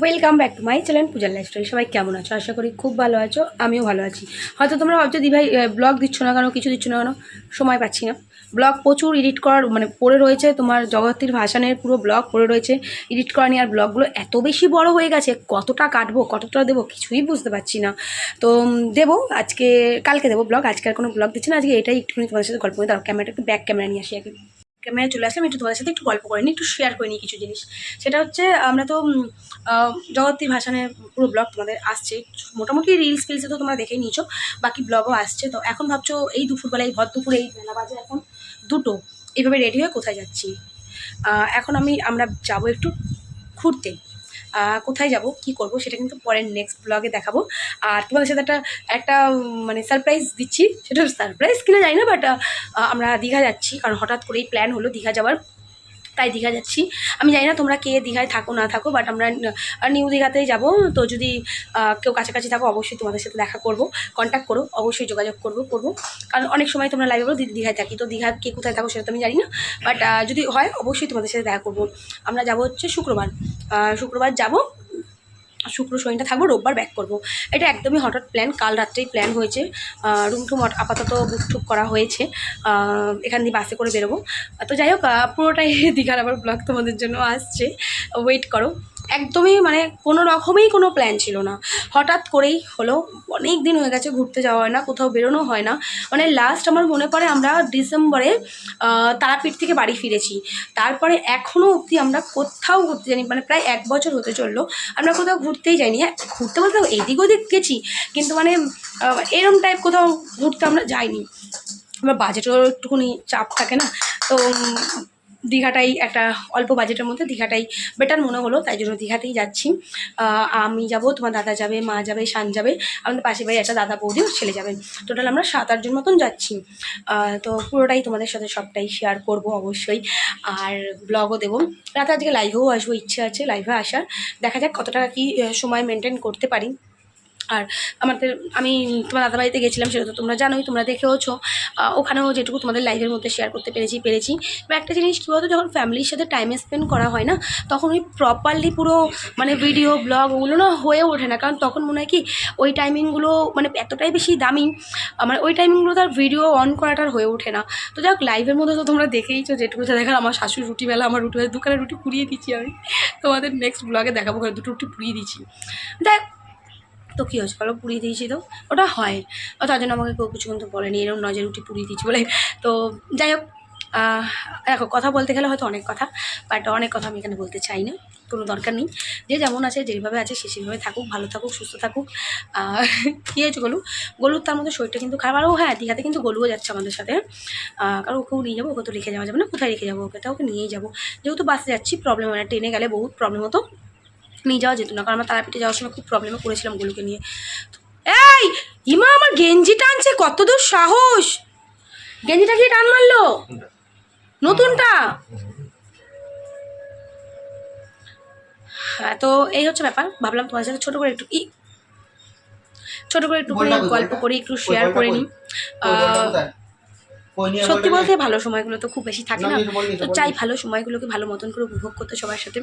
Welcome back to my channel পূজার lifestyle সবাই কেমন আছো? আশা করি খুব ভালো আছো, আমিও ভালো আছি। হয়তো তোমরা ভাবছ দিভাই ব্লগ দিচ্ছ না কেন? কিছু দিচ্ছ না কেন? সময় পাচ্ছি না। ব্লগ প্রচুর এডিট করার মানে পড়ে রয়েছে। তোমার জগতের ভাষানের পুরো ব্লগ পড়ে রয়েছে। এডিট করা নিয়ে আর ব্লগগুলো এত বেশি বড় হয়ে গেছে, কতটা কাটবো, কতটা দেবো কিছুই বুঝতে পারছি না। তো দেবো আজকে, কালকে দেবো ব্লগ আজকে আর কোনো ব্লগ দিচ্ছে না, আজকে এটাই একটুখানি তোমাদের সাথে গল্প দাঁড়াও ক্যামেরাটা একটু ব্যাক ক্যামেরা নিয়ে আসি আগে। ক্যামেরা চলে আসলাম একটু তোমাদের সাথে একটু গল্প করে নিই একটু শেয়ার করে নিই কিছু জিনিস। সেটা হচ্ছে আমরা তো জগত্রী আহ, ভাষানের পুরো ব্লগ তোমাদের আসছে। মোটামুটি রিলস ফিলসে তো তোমরা দেখেই নিয়েছো বাকি ব্লগও আসছে। তো এখন ভাবছ এই দুপুরবেলা এই ভর দুপুরে এই মেলা বাজে এখন। দুটো এইভাবে রেডি হয়ে কোথায় যাচ্ছি? এখন আমি আমরা যাব একটু ঘুরতে। কোথায় যাব, কি করব, সেটা কিন্তু পরের নেক্সট ব্লগে দেখাবো। আর তোমাদের সাথে একটা একটা মানে সারপ্রাইজ দিচ্ছি, সেটা সারপ্রাইজ কিনা জানি না বাট আমরা দীঘা যাচ্ছি, কারণ হঠাৎ করেই প্ল্যান হলো দীঘা যাওয়ার। তাই দীঘা যাচ্ছি। আমি জানি না তোমরা কে দীঘায় থাকো, না থাকো বাট আমরা নিউ দীঘাতেই যাব। তো যদি কেউ কাছাকাছি থাকো, অবশ্যই তোমাদের সাথে দেখা করব কন্ট্যাক্ট করো, অবশ্যই যোগাযোগ করব করব। কারণ অনেক সময় তোমরা লাইভে বলো দিদি দীঘায় থাকি, তো দীঘা কে কোথায় থাকো সেটা তো আমি জানি না। বাট যদি হয়, অবশ্যই তোমাদের সাথে দেখা করব। আমরা যাব হচ্ছে শুক্রবার। শুক্রবার যাব শুক্র শনিটা থাকব, রোববার ব্যাক করব। এটা একদমই হঠাৎ প্ল্যান কাল রাত্রেই প্ল্যান হয়েছে। রুম টুম আপাতত বুক টুক করা হয়েছে। এখান দিয়ে বাসে করে বেরোবো। তো যাই হোক পুরোটাই দীঘার আবার ব্লগ তোমাদের জন্য আসছে। ওয়েট করো। একদমই মানে কোনো রকমই কোনো প্ল্যান ছিল না। হঠাৎ করেই হলো, অনেক দিন হয়ে গেছে ঘুরতে যাওয়া হয় না, কোথাও বেরোনো হয় না। মানে লাস্ট আমার মনে পড়ে আমরা ডিসেম্বরে তারাপীঠ থেকে বাড়ি ফিরেছি। তারপরে এখনও অবধি আমরা কোথাও ঘুরতে যাইনি মানে প্রায় এক বছর হতে চলল, আমরা কোথাও ঘুরতেই যাইনি। হ্যাঁ ঘুরতে বলতে এদিক ওদিক গেছি, কিন্তু মানে এরম টাইপ কোথাও ঘুরতে আমরা যাইনি। আমার বাজেটেরও একটুখানি চাপ থাকে না, তো দীঘাটাই একটা অল্প বাজেটের মধ্যে দীঘাটাই বেটার মনে হলো তাই জন্য দীঘাতেই যাচ্ছি। আমি যাব তোমার দাদা যাবে মা যাবে শান যাবে আমাদের পাশে বাড়ি একটা দাদা বৌদিও ছেলে যাবে। টোটাল আমরা সাত আটজন মতন যাচ্ছি। তো পুরোটাই তোমাদের সাথে সবটাই শেয়ার করব অবশ্যই। আর ব্লগও দেবো। রাতে আজকে লাইভেও আসব ইচ্ছে আছে লাইভে আসার। দেখা যাক কতটা কি আহ, সময় মেনটেন করতে পারি। আর আমাদের, আমি তোমার দাদা বাড়িতে গেছিলাম, সেটা তো তোমরা জানোই, তোমরা দেখেওছো। ওখানেও যেটুকু তোমাদের লাইভের মধ্যে শেয়ার করতে পেরেছি পেরেছি। বা একটা জিনিস কী বলতো, যখন ফ্যামিলির সাথে টাইম স্পেন্ড করা হয় না, তখন ওই প্রপারলি পুরো মানে ভিডিও ব্লগ ওগুলো না হয়ে ওঠে না। কারণ তখন মনে হয় কি, ওই টাইমিংগুলো মানে এতটাই বেশি দামি আমার ওই টাইমিংগুলো তার ভিডিও অন করাটা আর হয়ে ওঠে না। তো যাক লাইভের মধ্যে তো তোমরা দেখেইছো, যেটুকু দেখার আমার শাশুড়ি রুটিবেলা আমার রুটি দোকানে রুটি পুড়িয়ে দিচ্ছি আমি। তোমাদের নেক্সট ব্লগে দেখাবো দুটো রুটি পুড়িয়ে দিচ্ছি। দেখ তো কী হয়েছে বলো? পুড়িয়ে দিয়েছি তো। ওটা হয়। তার জন্য আমাকে কেউ কিছু কিন্তু বলেনি। এরকম নজর রুটি পুড়িয়ে দিয়েছি বলে। তো যাই হোক দেখো, কথা বলতে গেলে হয়তো অনেক কথা বাট অনেক কথা আমি এখানে বলতে চাই না। কোনো দরকার নেই। যে যেমন আছে, যেভাবে আছে, সে সেভাবে থাকুক, ভালো থাকুক, সুস্থ থাকুক। কী হয়েছে গলু? গলুর তার মধ্যে শরীরটা কিন্তু খারাপ। আর ও হ্যাঁ দীঘাতে কিন্তু গলুও যাচ্ছে আমাদের সাথে। কারণ ওকেও নিয়ে যাব, ওকে তো রেখে যাওয়া যাবে না। কোথায় রেখে যাব ওকে? তা ওকে নিয়েই যাব। যেহেতু বাসে যাচ্ছি প্রবলেম হয় না। ট্রেনে গেলে বহুত প্রবলেম হতো। নিয়ে যাওয়া যেত না কারণ আমার তারাপীঠে যাওয়ার সময় খুব প্রবলেমে পড়েছিলাম গুলোকে নিয়ে। এই ইমা আমার গেঞ্জি টানছে কত দূর সাহস! গেঞ্জিটা কি টান মারলো? নতুনটা? হ্যাঁ তো এই হচ্ছে ব্যাপার ভাবলাম তোমার সাথে ছোটো করে একটু ই ছোটো করে একটু করে গল্প করি একটু শেয়ার করে নিই। আহ, সত্যি বলতে ভালো সময়গুলো তো খুব বেশি থাকে না তো চাই ভালো সময়গুলোকে ভালো মতন করে উপভোগ করতে সবার সাথে।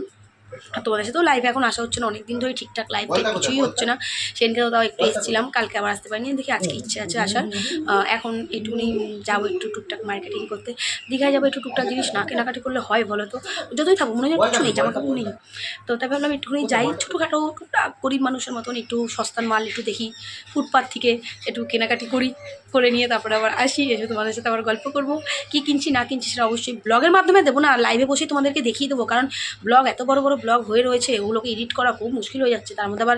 তোমাদের সাথেও লাইভে এখন আসা হচ্ছে না অনেকদিন ধরে ঠিকঠাক লাইভ কিছুই হচ্ছে না। সেদিনকেও তাও একটু এসেছিলাম কালকে আবার আসতে পারিনি দেখি আজকে ইচ্ছে আছে আসার। এখন একটুখানি যাব একটু টুকটাক মার্কেটিং করতে। দীঘায় যাব একটু টুকটাক জিনিস না কেনাকাটি করলে হয় বলো তো? যতই থাকব মনে হয় কিছু নেই জামা কাপড় নেই। তো তাই ভাবলাম একটুখানি যাই ছোটোখাটো টুকটাক গরিব মানুষের মতন একটু সস্তার মাল একটু দেখি ফুটপাথ থেকে একটু কেনাকাটি করি করে নিয়ে তারপরে আবার আসি এসে তোমাদের সাথে আবার গল্প করব। কী কিনছি না কিনছি সেটা অবশ্যই ব্লগের মাধ্যমে দেবো না লাইভে বসে তোমাদেরকে দেখিয়ে দেবো কারণ ব্লগ এত বড় বড় ব্লগ হয়ে রয়েছে, ওগুলোকে এডিট করা খুব মুশকিল হয়ে যাচ্ছে। তার মধ্যে আবার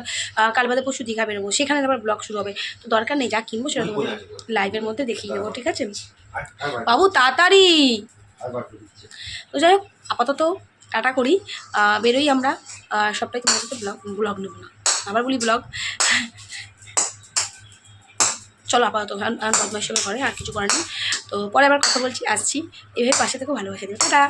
কাল বাদে পরশু দীঘা বেরোবো, সেখানে আবার ব্লগ শুরু হবে। তো দরকার নেই, যা কিনবো সেটা লাইভের মধ্যে দেখিয়ে দেবো, ঠিক আছে? বাবু, তাড়াতাড়ি! তো যাই হোক, আপাতত টাটা করি। বেরোই আমরা। সবটাই তোমাদের সাথে ব্লগ ব্লগ নেব না। আবার বলি ব্লগ। চলো আপাতত বদমাইশ ঘরে, আর কিছু করার নেই। তো পরে আবার কথা বলছি, আসছি। এভাবে পাশে থেকেও ভালোবাসে দেবে টাটা!